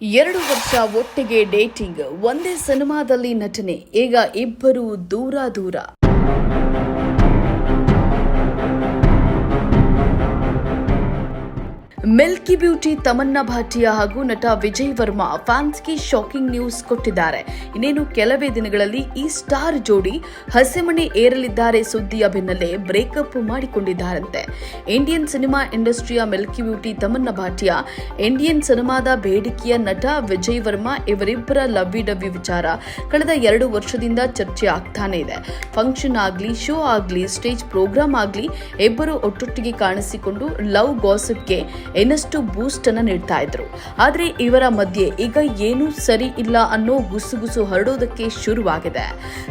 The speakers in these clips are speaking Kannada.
ಎರಡು ವರ್ಷ ಒಟ್ಟಿಗೆ ಡೇಟಿಂಗ್ ಒಂದೇ ಸಿನಿಮಾದಲ್ಲಿ ನಟನೆ ಈಗ ಇಬ್ಬರು ದೂರ ದೂರ ಮಿಲ್ಕಿ ಬ್ಯೂಟಿ ತಮನ್ನಾ ಭಾಟಿಯಾ ಹಾಗೂ ನಟ ವಿಜಯ್ ವರ್ಮಾ ಫ್ಯಾನ್ಸ್ಗೆ ಶಾಕಿಂಗ್ ನ್ಯೂಸ್ ಕೊಟ್ಟಿದ್ದಾರೆ. ಇನ್ನೇನು ಕೆಲವೇ ದಿನಗಳಲ್ಲಿ ಈ ಸ್ಟಾರ್ ಜೋಡಿ ಹಸೆಮಣೆ ಏರಲಿದ್ದಾರೆ ಸುದ್ದಿಯ ಬೆನ್ನಲ್ಲೇ ಬ್ರೇಕಪ್ ಮಾಡಿಕೊಂಡಿದ್ದಾರಂತೆ. Indian cinema ಇಂಡಸ್ಟ್ರಿಯ milky beauty Tamannaah Bhatia, Indian ಸಿನಿಮಾದ ಬೇಡಿಕೆಯ ನಟ ವಿಜಯ್ ವರ್ಮಾ ಇವರಿಬ್ಬರ ಲವ್ವಿ ಡವ್ವಿ ವಿಚಾರ ಕಳೆದ ಎರಡು ವರ್ಷದಿಂದ ಚರ್ಚೆ ಆಗ್ತಾನೆ ಇದೆ. ಫಂಕ್ಷನ್ ಆಗಲಿ, ಶೋ ಆಗಲಿ, ಸ್ಟೇಜ್ ಪ್ರೋಗ್ರಾಮ್ ಆಗಲಿ ಇಬ್ಬರು ಒಟ್ಟೊಟ್ಟಿಗೆ ಕಾಣಿಸಿಕೊಂಡು ಲವ್ ಗಾಸಿಪ್ಗೆ ಇನ್ನಷ್ಟು ಬೂಸ್ಟ್ ಅನ್ನ ನೀಡ್ತಾ ಇದ್ರು. ಆದ್ರೆ ಇವರ ಮಧ್ಯೆ ಈಗ ಏನೂ ಸರಿ ಇಲ್ಲ ಅನ್ನೋ ಗುಸುಗುಸು ಹರಡೋದಕ್ಕೆ ಶುರುವಾಗಿದೆ.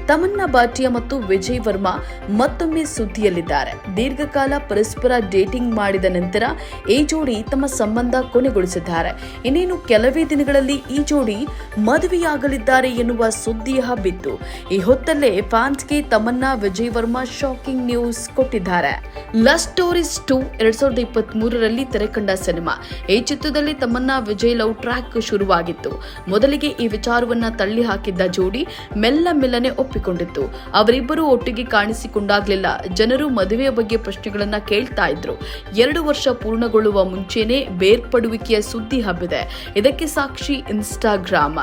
ತಮನ್ನಾ ಭಾಟಿಯಾ ಮತ್ತು ವಿಜಯ್ ವರ್ಮಾ ಮತ್ತೊಮ್ಮೆ ಸುದ್ದಿಯಲ್ಲಿದ್ದಾರೆ. ದೀರ್ಘಕಾಲ ಪರಸ್ಪರ ಡೇಟಿಂಗ್ ಮಾಡಿದ ನಂತರ ಈ ಜೋಡಿ ತಮ್ಮ ಸಂಬಂಧ ಕೊನೆಗೊಳಿಸಿದ್ದಾರೆ. ಇನ್ನೇನು ಕೆಲವೇ ದಿನಗಳಲ್ಲಿ ಈ ಜೋಡಿ ಮದುವೆಯಾಗಲಿದ್ದಾರೆ ಎನ್ನುವ ಸುದ್ದಿ ಹಬ್ಬಿತ್ತು. ಈ ಹೊತ್ತಲ್ಲೇ ಫ್ಯಾನ್ಸ್ಗೆ ತಮನ್ನಾ ವಿಜಯ್ ವರ್ಮಾ ಶಾಕಿಂಗ್ ನ್ಯೂಸ್ ಕೊಟ್ಟಿದ್ದಾರೆ. ಲವ್ ಸ್ಟೋರೀಸ್ ಟು ಎರಡ್ ಸಾವಿರದ ಇಪ್ಪತ್ತ್ ಮೂರರಲ್ಲಿ ತೆರೆಕಂಡ ಸಿನಿಮಾ. ಈ ಚಿತ್ರದಲ್ಲಿ ತಮ್ಮನ್ನ ವಿಜಯ್ ಲವ್ ಟ್ರ್ಯಾಕ್ ಶುರುವಾಗಿತ್ತು. ಮೊದಲಿಗೆ ಈ ವಿಚಾರವನ್ನ ತಳ್ಳಿ ಹಾಕಿದ್ದ ಜೋಡಿ ಮೆಲ್ಲ ಮೆಲ್ಲನೆ ಒಪ್ಪಿಕೊಂಡಿತ್ತು. ಅವರಿಬ್ಬರು ಒಟ್ಟಿಗೆ ಕಾಣಿಸಿಕೊಂಡಾಗ್ಲಿಲ್ಲ. ಜನರು ಮದುವೆಯ ಬಗ್ಗೆ ಪ್ರಶ್ನೆಗಳನ್ನ ಕೇಳ್ತಾ ಇದ್ರು. ಎರಡು ವರ್ಷ ಪೂರ್ಣಗೊಳ್ಳುವ ಮುಂಚೆನೆ ಬೇರ್ಪಡುವಿಕೆಯ ಸುದ್ದಿ ಹಬ್ಬಿದೆ. ಇದಕ್ಕೆ ಸಾಕ್ಷಿ ಇನ್ಸ್ಟಾಗ್ರಾಮ್.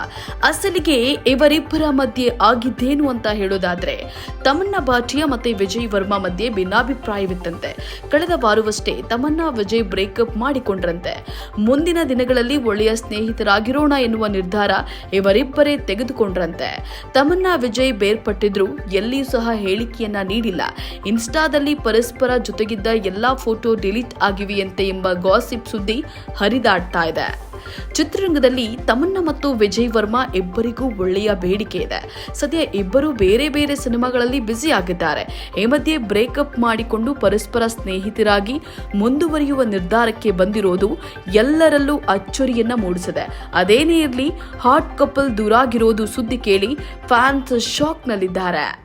ಅಸಲಿಗೆ ಇವರಿಬ್ಬರ ಮಧ್ಯೆ ಆಗಿದ್ದೇನು ಅಂತ ಹೇಳೋದಾದ್ರೆ ತಮನ್ನ ಭಾಟಿಯಾ ಮತ್ತೆ ವಿಜಯ್ ವರ್ಮಾ ಮಧ್ಯೆ ಭಿನ್ನಾಭಿಪ್ರಾಯವಿತ್ತಂತೆ. ಕಳೆದ ವಾರವಷ್ಟೇ ತಮನ್ನ ವಿಜಯ್ ಬ್ರೇಕಪ್ ಮಾಡಿಕೊಂಡ್ರಂತೆ. ಮುಂದಿನ ದಿನಗಳಲ್ಲಿ ಒಳ್ಳೆಯ ಸ್ನೇಹಿತರಾಗಿರೋಣ ಎನ್ನುವ ನಿರ್ಧಾರ ಇವರಿಬ್ಬರೇ ತೆಗೆದುಕೊಂಡ್ರಂತೆ. ತಮನ್ನ ವಿಜಯ್ ಬೇರ್ಪಟ್ಟಿದ್ರು, ಎಲ್ಲಿಯೂ ಸಹ ಹೇಳಿಕೆಯನ್ನ ನೀಡಿಲ್ಲ. ಇನ್ಸ್ಟಾದಲ್ಲಿ ಪರಸ್ಪರ ಜೊತೆಗಿದ್ದ ಎಲ್ಲಾ ಫೋಟೋ ಡಿಲೀಟ್ ಆಗಿವೆಯಂತೆ ಎಂಬ ಗಾಸಿಪ್ ಸುದ್ದಿ ಹರಿದಾಡ್ತಾ ಇದೆ. ಚಿತ್ರರಂಗದಲ್ಲಿ ತಮನ್ನ ಮತ್ತು ವಿಜಯ್ ವರ್ಮಾ ಇಬ್ಬರಿಗೂ ಒಳ್ಳೆಯ ಬೇಡಿಕೆ ಇದೆ. ಸದ್ಯ ಇಬ್ಬರು ಬೇರೆ ಬೇರೆ ಸಿನಿಮಾಗಳಲ್ಲಿ ಬ್ಯುಸಿ ಆಗಿದ್ದಾರೆ. ಈ ಮಧ್ಯೆ ಬ್ರೇಕಪ್ ಮಾಡಿಕೊಂಡು ಪರಸ್ಪರ ಸ್ನೇಹಿತರಾಗಿ ಮುಂದುವರಿಯುವ ನಿರ್ಧಾರಕ್ಕೆ ಬಂದಿರೋದು ಎಲ್ಲರಲ್ಲೂ ಅಚ್ಚರಿಯನ್ನ ಮೂಡಿಸಿದೆ. ಅದೇನೇ ಇರಲಿ, ಹಾಟ್ ಕಪಲ್ ದೂರಾಗಿರೋದು ಸುದ್ದಿ ಕೇಳಿ ಫ್ಯಾನ್ಸ್ ಶಾಕ್ನಲ್ಲಿದ್ದಾರೆ.